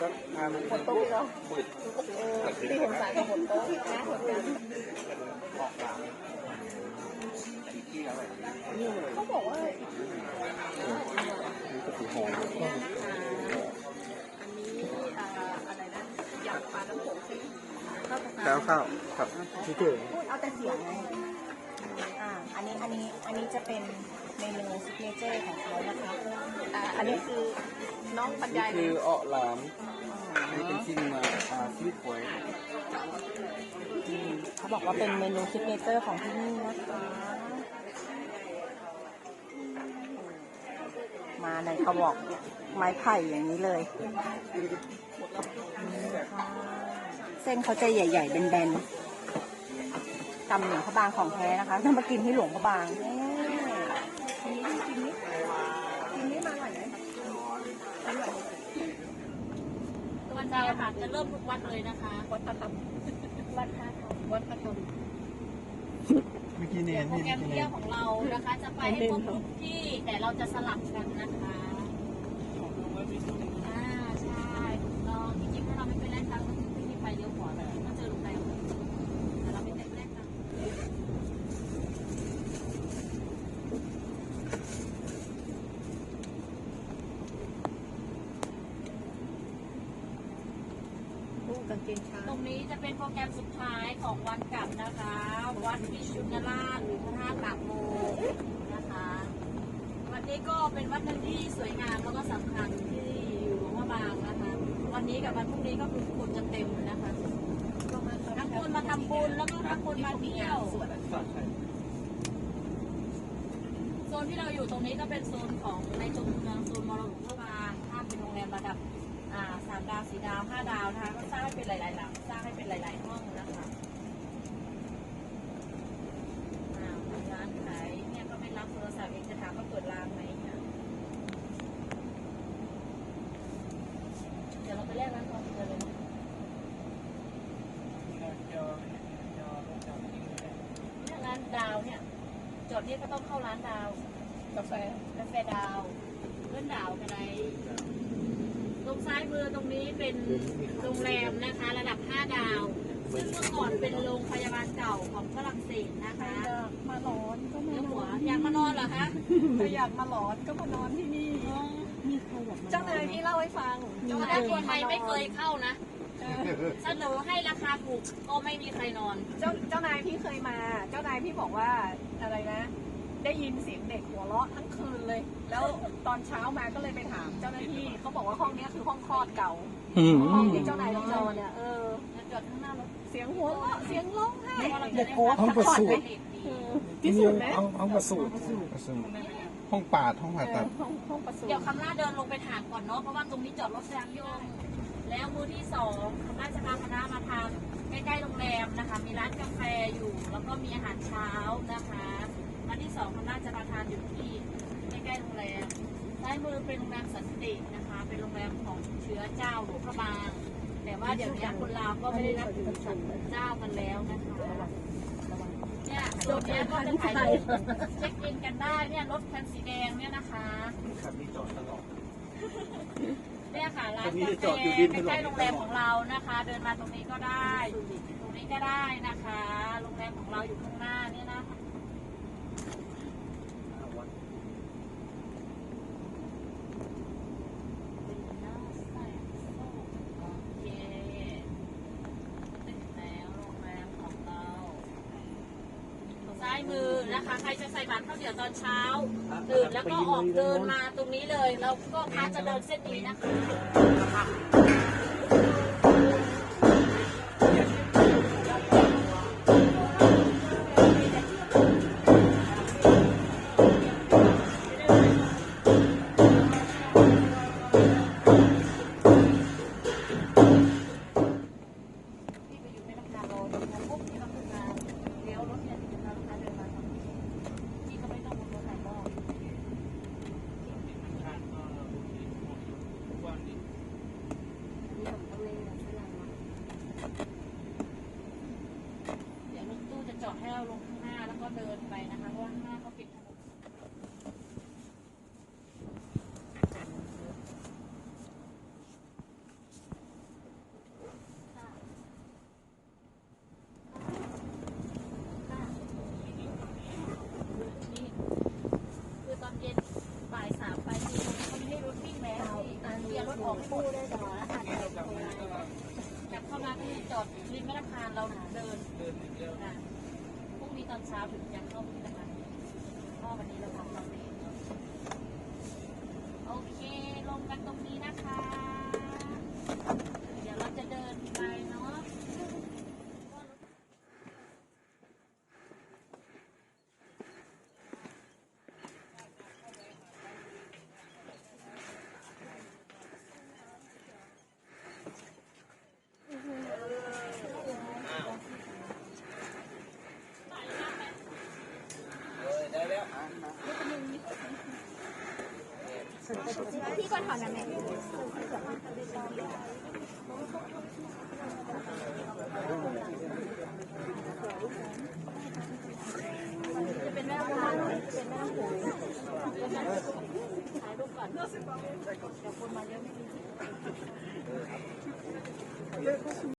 สักอันฝนตกอีกแล้วปิดเออที่สงสารกับฝนตกนะฝนกันออกหลังอีกที่อะไรเขาบอกว่าอมเนี่ยนะคะอันนี้อะไรนะยำปลาน้ำโขงสิข้าวแล้วข้าวครับพี่เก๋พูดเอาแต่เสียงไง อ่า อันนี้ อันนี้ อันนี้จะเป็นเมนูซิกเนเจอร์ของเขานะคะอ่าอันนี้คือน้องบรรยายคือเลยเออหลามอันนี้เป็นที่มาอ่าชีวิตหวยเขาบอกว่าเป็นเมนูซิกเนเจอร์ของที่นี่นะคะ มาในกระบอกไม้ไผ่อย่างนี้เลยเส้นเขาจะใหญ่ ๆ แบนๆ ตำหลวงพระบางของแท้นะคะถ้ามากินที่หลวงพระบางนี่กินนี้กินนี้กินนี้มาหน่อยไหมอร่อยไหมวันนี้ค่ะจะเริ่มทุกวัดเลยนะคะ วัดพระธรรมวัดพระธรรมวัดพระธรรมเมื่อกี้เนเดี๋ยนวโปรนี่แกรมเมื่อกี้เนเที่ยนวของเรานะคะ จะไปให้ครบทุกที่แต่เราจะสลับกันนะคะอ่าใช่ถูกต้องจริงๆถ้าเราไม่ไปแลกตังค์ก็คือไม่มีไปเลี้ยวขวาเลยก็เจอโรงแรมแต่เราไม่ได้แลกตังค์ ตู้ กางเกงช้างตรงนี้จะเป็นโปรแกรมสุดท้ายของวันกลับนะคะ วัดพิชุนราชหรือพระธาตุปากโมนะคะ วันนี้ก็เป็นวัดหนึ่งที่สวยงามแล้วก็สำคัญที่อยู่หลวงพระบางนะคะ วันนี้กับวันพรุ่งนี้ก็คือคนจะเต็มนะคะทั้งคนมาทำบุญแล้วก็ทั้งคนมาเที่ยวโซนที่เราอยู่ตรงนี้ก็เป็นโซนของในตัวเมืองโซนมรดกพระบางถ้าเป็นโรงแรมระดับ สามดาวสี่ดาวห้าดาวนะคะก็สร้างให้เป็นหลายๆหลังสร้างให้เป็นหลาย ๆ ห้องนะคะอ่ามีร้านขายเนี่ยก็ไม่รับโทรศัพท์เองจะถามว่าเปิดร้านไหมค่ะเดี๋ยวเราไปแลกร้านทองเจอเลยนะเนี่ยร้านดาวเนี่ยจอดเนี่ยก็ต้องเข้าร้านดาวกาแฟกาแฟดาวเพื่อนดาวกันไร ตรงซ้ายมือตรงนี้เป็นโรงแรมนะคะ ระดับ 5 ดาว ซึ่งเมื่อก่อนเป็นโรงพยาบาลเก่าของฝรั่งเศสนะคะมาหลอนก็มาเนื้อหลหัวอนอยากมานอนเหรอคะถ้าอยากมาหลอนก็มานอนที่นี่มีใครอยากมาเจ้านายพี่เล่าให้ฟังเจ้าหน้าคนไทยไม่เคยเข้านะเออเสนอให้ราคาถูกก็ไม่มีใครนอน เจ้าเจ้านายพี่เคยมา เจ้านายพี่บอกว่าอะไรนะ ได้ยินเสียงเด็กหัวเราะทั้งคืนเลย แล้วตอนเช้ามาก็เลยไปถามเจ้าหน้าที่เขาบอกว่าห้องเนี้ยคือห้องคลอดเก่าห้องที่เจ้านายต้องนอนเนี่ยเออจอดข้างหน้ารถเสียงหัวเราะเสียงร้องไห้เพราะว่าเราจะได้วัดห้องประสูติเด็กดีเออที่สุดไหมห้องห้องประสูติประสูติห้องปาดห้องผ่าเอตัอดห้องห้องประสูติเดี๋ยวคำหน้าเดินลงไปถามก่อนเนาะเพราะว่าตรงนี้จอดรถแซงโยงแล้วมือที่สองคณะจะพาคณะมาทางใกล้ๆโรงแรมนะคะ มีร้านกาแฟอยู่ แล้วก็มีอาหารเช้านะคะวันที่สองคณะจะมาทานอยู่ที่ใกล้ๆ โรงแรมซ้ายมือเป็นโรงแรมสันตินะคะ เป็นโรงแรมของเชื้อเจ้าหลวงพระบาง แต่ว่าเดี๋ยวนี้คนลาวก็ไม่ได้นับถือเจ้ากันแล้วนะคะเนี่ยตรงเนี้ยก็จะถ่ายรูปเช็คอินกันได้เนี่ยรถคันสีแดงเนี่ยนะคะขับนี่จอดตลอด เนี่ยค่ะร้านกาแฟจอดอยู่ริมถนนใกล้ๆโรงแรมของเรานะคะ เดินมาตรงนี้ก็ได้ ตรงนี้ก็ได้นะคะ โรงแรมของเราอยู่ข้างหน้าเนี่ยนะคะเป็นหน้าแสงโอเคถึงแล้วโรงแรมของเรา ซ้ายมือนะคะ ใครจะใส่บัตรข้าวเดี๋ยวตอนเช้าตื่นแล้วก็ออกเดินมาตรงนี้เลย แล้วก็พาจะเดินเส้นนี้นะคะ ปูได้ต่ออาหารกลับเข้ามาที่จอดริมแม่น้ำพานเราเดินเดินอย่างเดียวค่ะพรุ่งนี้ตอนเช้าถึงจะเข้าพิพิธภัณฑ์ก็วันนี้เราทำเราเองโอเคลงกันตรงนี้นะคะเดี๋ยวเราจะเดินไปเนาะ เออได้แล้วอะมา พี่ก่อนถอนนะแม่จะเป็นแม่น้าเป็นแม่หูถ่ายรูปก่อนเดี๋ยวคนมาเยอะไม่ดี